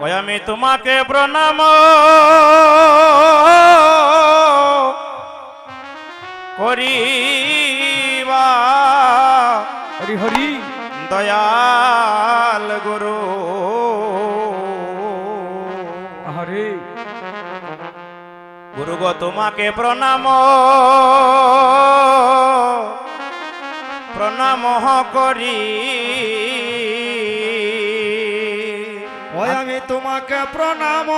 ওই আমি তোমাকে প্রণাম। করিবা। হরি হরি। দয়াল গুরু। হরে। গুরু গো তোমাকে প্রণাম। প্রণাম করি। ওই আমি তোমাকে প্রণাম।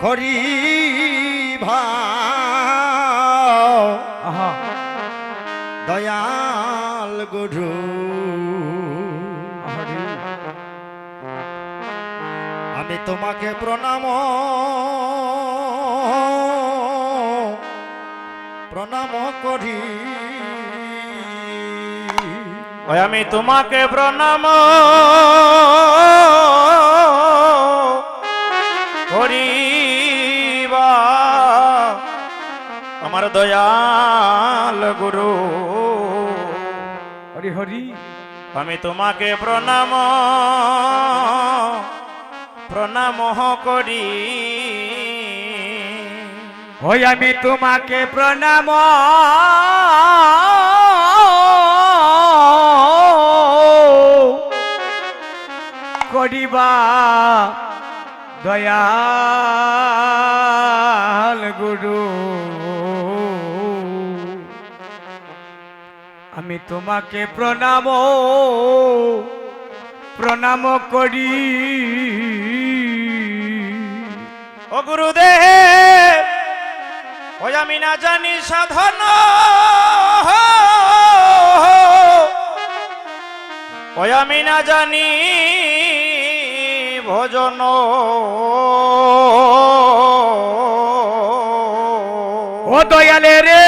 করি ভা দয়াল গুরু। আমি তোমাকে প্রণাম। প্রণাম করি। ওই আমি তোমাকে প্রণাম। করিবা। আমার দয়াল গুরু। হরি হরি। আমি তোমাকে প্রণাম। প্রণাম করি। ওই আমি তোমাকে প্রণাম। করিবা দয়াল গুরু। আমি তোমাকে প্রণাম প্রণাম করি। ও গুরুদেব, ওই আমি না জানি সাধন। ওই আমি না জানি ভজন। ও দয়ালে রে।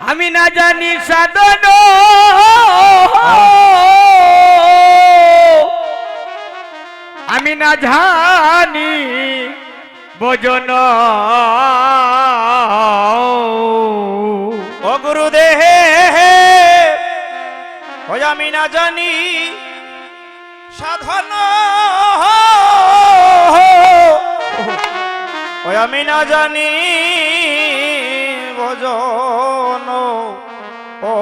আমি না জানি সাধন। আমি না জানি ভজন। ও গুরুদেব আমি না জানি, সাধন ওই আমি না জানি ভজন ও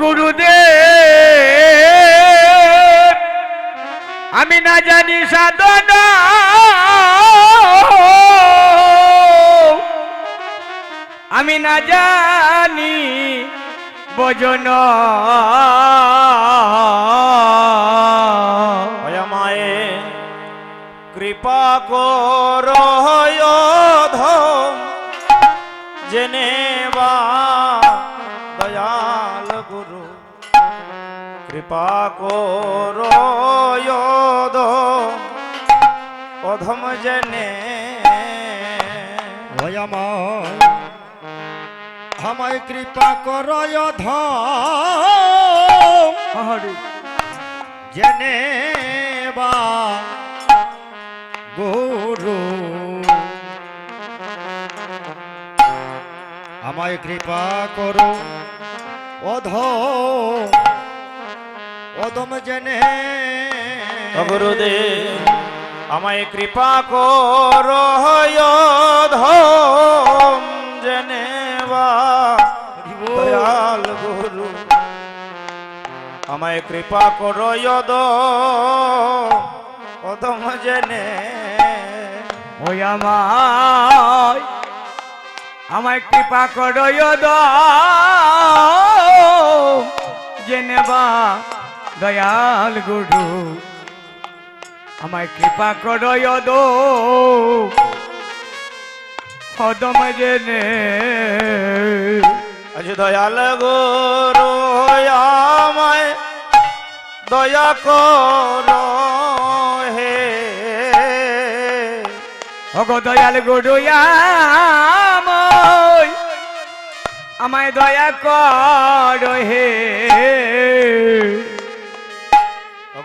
গুরুদেব, আমি না জানি সাধন। আমি না জানি ভজন। ওই আমায় কৃপা কর ধম জেনে বা দয়াল গুরু। কৃপা কর অধম জেনে। ওই আমায় কৃপা করয় ধরে জেনে বা গুরু। আমায় কৃপা করো অধ অদম জেনে। গুরুদেব আমায় কৃপা কর ধম আমায় কৃপা করো যদ অদম জেনে ওই আমায় আমায় কৃপা করয় জেনেবা দয়াল গুরু, আমায় কৃপা করয় দো পদম জেনে আজ দয়াল গুরু আমায় দয়া কর হে। অগ দয়াল গুরু আমায় দয়া কর হে।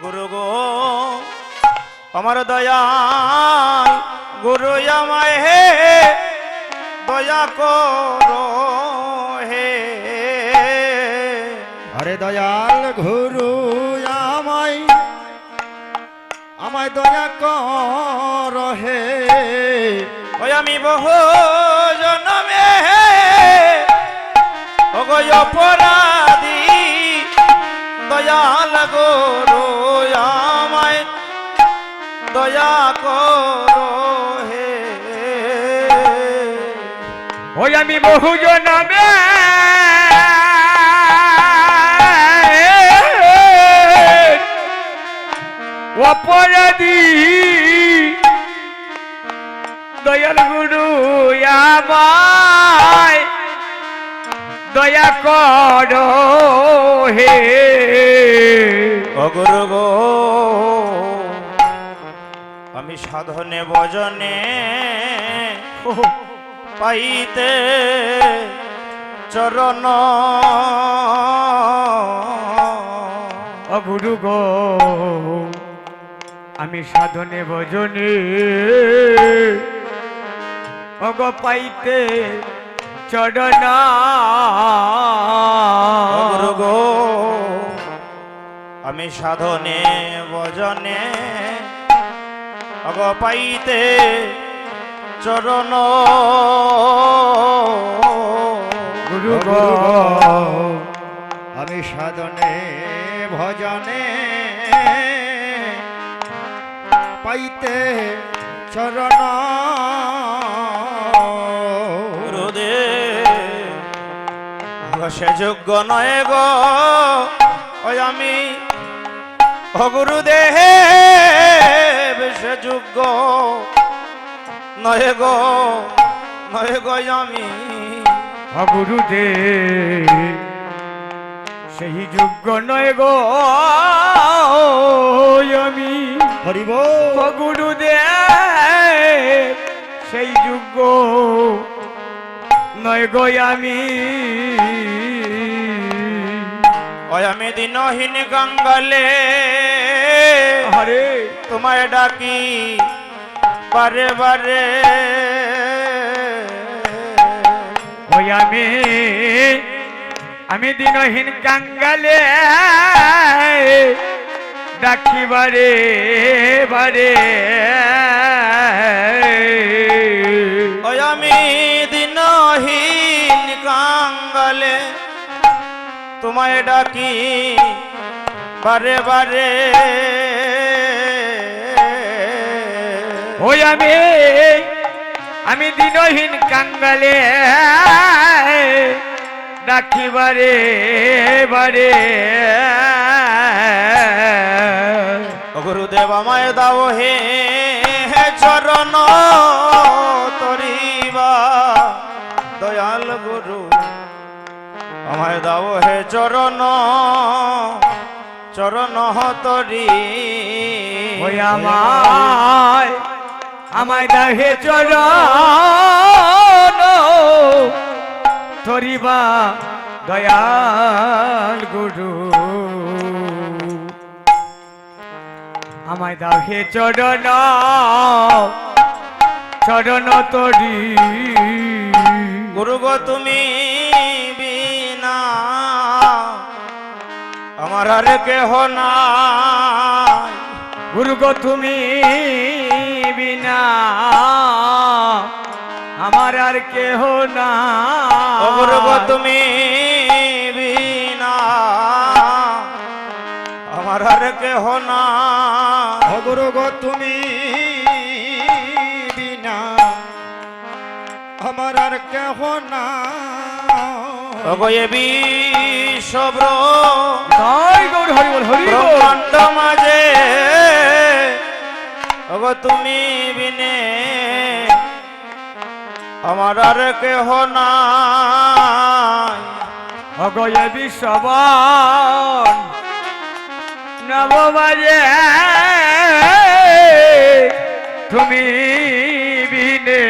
গুরু গো আমার দয়াল গুরু আমায় হে, দয়া করো হে। আরে দয়াল গুরু আমায় দয়া কর হে। ওই আমি বহু জনমে। ওগো অপরাধী, দয়াল গুরু আমায় দয়া করো হে। ওই আমি বহু জনাবে অপরাধী। দয়াল গুরু আমায় দয়া করো হে। অগুরু গো আমি সাধনে ভজনে পাইতে চরণ। অগুরু গো। আমি সাধনে ভজনে। অগ পাইতে গো আমি সাধনে ভজনে অগ পাইতে চরণ গুরু আমি সাধনে ভজনে পাইতে চরণ। গুরুদেব সে যোগ্য নয় গো ওই আমি। অগুরুদেব সে যোগ্য নয় গো নয় গো আমি। অগুরুদে সেই যোগ্য নয় গো আমি। হরিব গুরুদেব সেই যুগ নয় গো আমি। আমি দিনহীন গঙ্গলে হরে তোমায় ডাকি বারে বারে। ওই আমি আমি দিনহীন কাঙ্গালে ডাকি বারে বারে। আমি দিনহীন কাঙ্গলে তোমায় ডাকি বারে বারে। ওই আমি আমি দিনহীন কাঙ্গালে ডাকি বারে। গুরুদেব আমায় দাও হে চরণ তরিবা। দয়াল গুরু আমায় দাও হে চরণ চরণ তরি। ওই আমায় আমায় দাহে চরণ ধরিবা দয়াল গুরু। আমায় দাহে চরণ চরণ তরি। গুরু গো তুমি বিনা আমার আর কেহ নাই। গুরু গো তুমি বিনা। আমার আর কেহ না। ও তুমি বিনা। আমার আর কেহ নাই অগুরু গো তুমি বিনা। আমার আর কেহ না। এ বিশ্বব্র। তাই গৌর হরি বল হরি ব্রহ্মাণ্ড মাঝে। ওগো তুমি বিনে। আমার আর কেহ নাই। অগয় বিশ্ববন নবমাজে তুমি বিনে।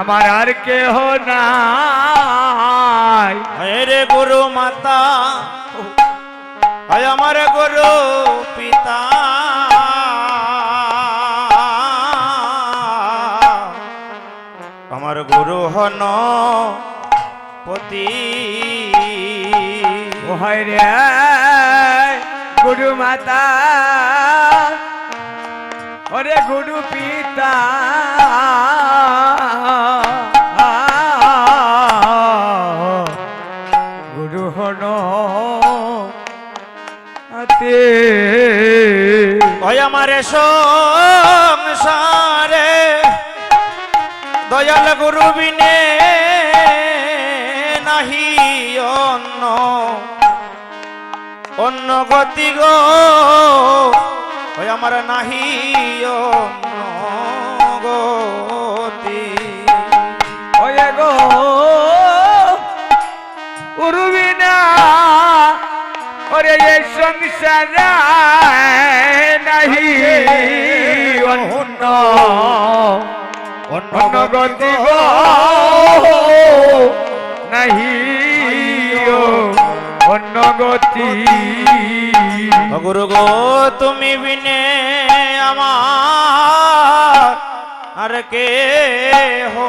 আমার আর কেহ নাই। রে গুরু মাতা হায় আমার গুরু পিতা। আমার গুরু হন পতি রে গুরু মাতা। ওরে গুরু পিতা। গুরু হন আতে। ওই আমার সংসারে দয়াল গুরু বিনে নাহি অন্য অন্য গতি গো আমার নাহি অন্য গতি। ওয়ে গো উরুবিনা ওরে এই সংসার নাহি অন্য। অন্য গতি নাহি অন্য গতি গুরু গো তুমি বিনে আমার আর কে হো।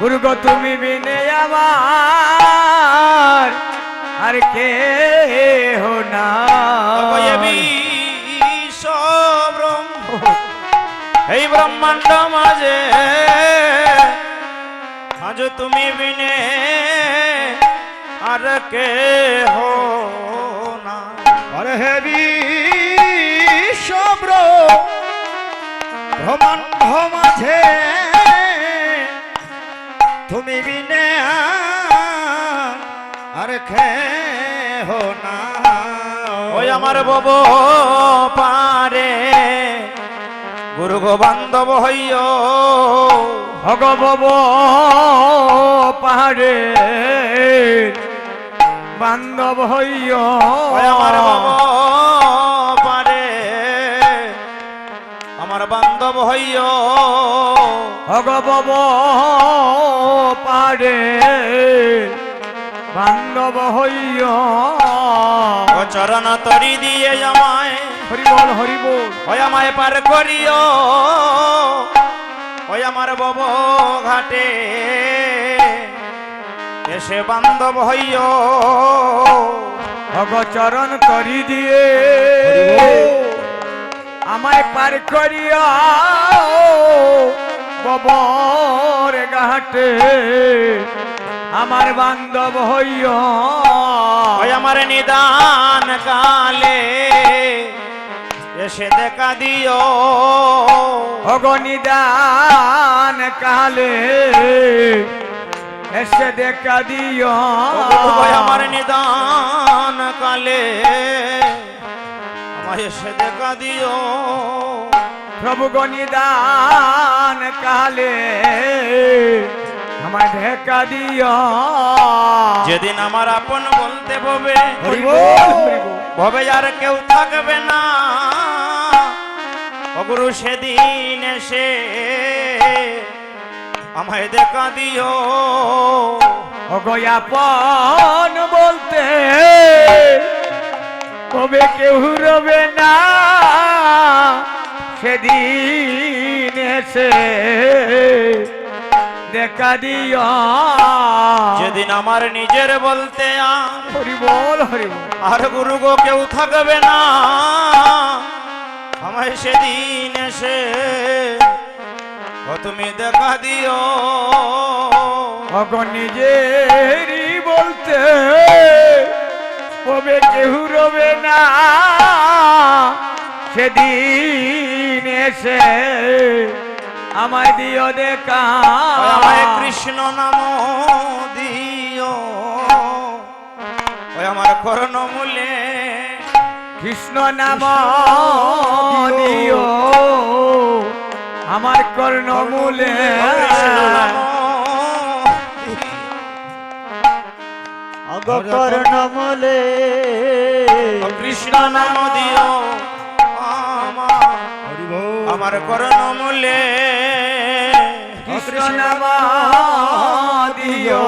গুরু গো তুমি বিনে আমার আর কে হো না ব্রহ্মাণ্ড মাঝে। আজ তুমি বিনে আর কে হো না আরে হেবি সব্র ব্রহ্মাণ্ড মাঝে। তুমি বিনে আর খে হো না ওই আমার বব পারে। গুরু গো বান্ধব হইয় ভগবব পাহাড়ে। বান্ধব হইয়। আমার পারে। আমার বান্ধব হইয়। ভগবব পাহাড়ে। বান্ধব হইয়। চরণ তরি দিয়ে আমায়। হরিবল হরিবল। ওই আমায় পার করিও ওই আমার বব ঘাটে। এসে বান্ধব হইয় ভগচরণ তরি দিয়ে। আমায় পার করিয়া ববর ঘাটে। আমার বান্ধব হইয় আমার নিদান কালে। এসে দেখা দিও ভগনিদান কালে এসে দেখা দিও আমার নিদান কালে আমায় এসে দেখা দিও প্রভু গনিদান কালে আমায় দেখা দিও। যেদিন আমার আপন বলতে ভবে ভবে আর কেউ থাকবে না। অগুরু সেদিন এসে আমায় দেখা দিও। অগয়াপন বলতে কবে কেউ রবে না সেদিন এসে দেখা দিও। যেদিন আমার নিজের বলতে হরিবল আর গুরু গো কেউ থাকবে না। আমায় সেদিন এসে ও তুমি দেখা দিও। অগ নিজেরই বলতে কবে কেউ রবে না। সেদিন এসে আমায় দিও দেখা। আমায় কৃষ্ণ নাম দিও। ওই আমার করণ মূলে কৃষ্ণ নাম দিও আমার কর্ণমূলে। কর্ণমলে। কৃষ্ণ নাম দিও আমার আমার করণ মূলে কৃষ্ণ নাম দিও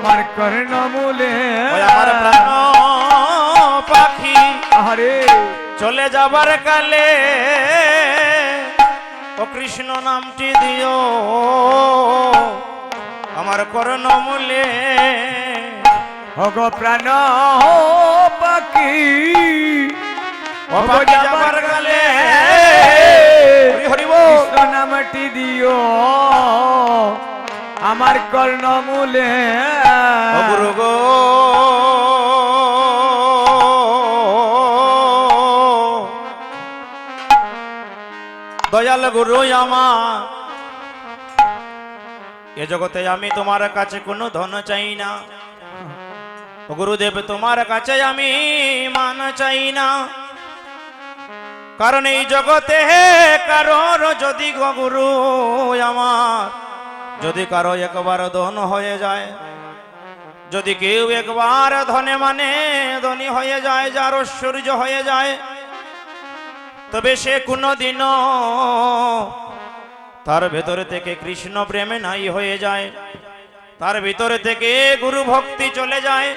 আমার কর্ণমূলে। আমার প্রাণ। আরে চলে যাবার কালে ও কৃষ্ণ নামটি দিও। আমার করণ মূলে অগ প্রাণ পাখি যাবার গালে হরি হরি কৃষ্ণ নামটি দিও। আমার কর্ণমূলে ও গুরু গো। দয়াল গুরু আমার। এ জগতে আমি তোমার কাছে কোনো ধন চাই না। গুরুদেব, তোমার কাছে আমি মান চাই না। কারণ এই জগতে কারোর, যদি গুরু আমার, যদি কারও একবার ধন হয়ে যায়, যদি কেউ একবার ধনে মানে ধনী হয়ে যায়, যার ঐশ্বর্য হয়ে যায় তবে সে কোনোদিনও তার ভেতরে থেকে কৃষ্ণ প্রেমে নাই হয়ে যায়। তার ভিতরে থেকে গুরু ভক্তি চলে যায়।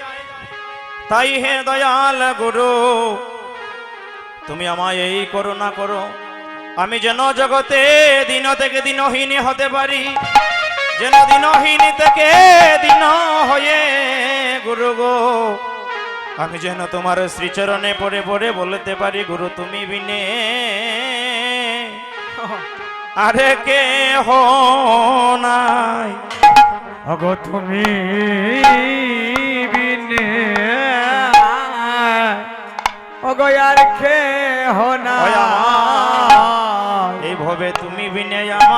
তাই হে দয়াল গুরু, তুমি আমায় এই করো না করো। আমি যেন জগতে দিন থেকে দিনহীনী হতে পারি। যেন দিনহীনী থেকে দিন হয়ে গুরু গো আমি যেন তোমার শ্রীচরণে পড়ে পড়ে বলতে পারি গুরু তুমি বিনে। আরে কে হো নাই? অগ তুমি বিনে। অগ আর খে হনা ওই আমার। এই ভবে তুমি বিনে আমার।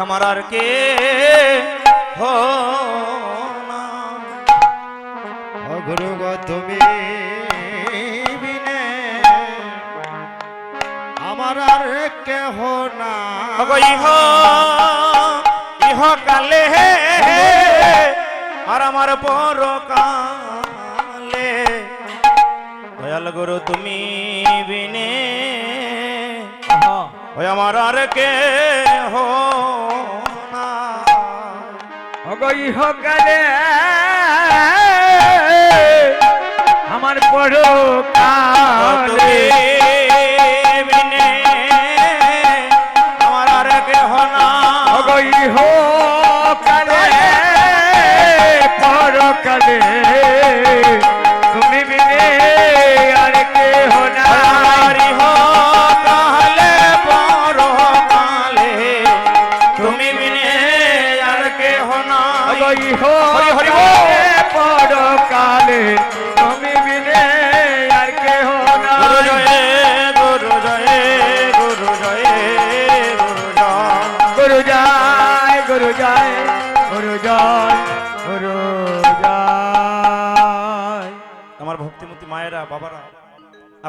আমার আর কে হো তুমি বিনে আমার আর কেহ না ইহ ইহ কালে আর আমার পরকালে। দয়াল গুরু তুমি বিনে ওই আমার আর কে হো না ইহ কালে আমার পড়ো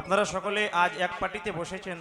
আপনারা সকলে আজ এক পার্টিতে বসেছেন।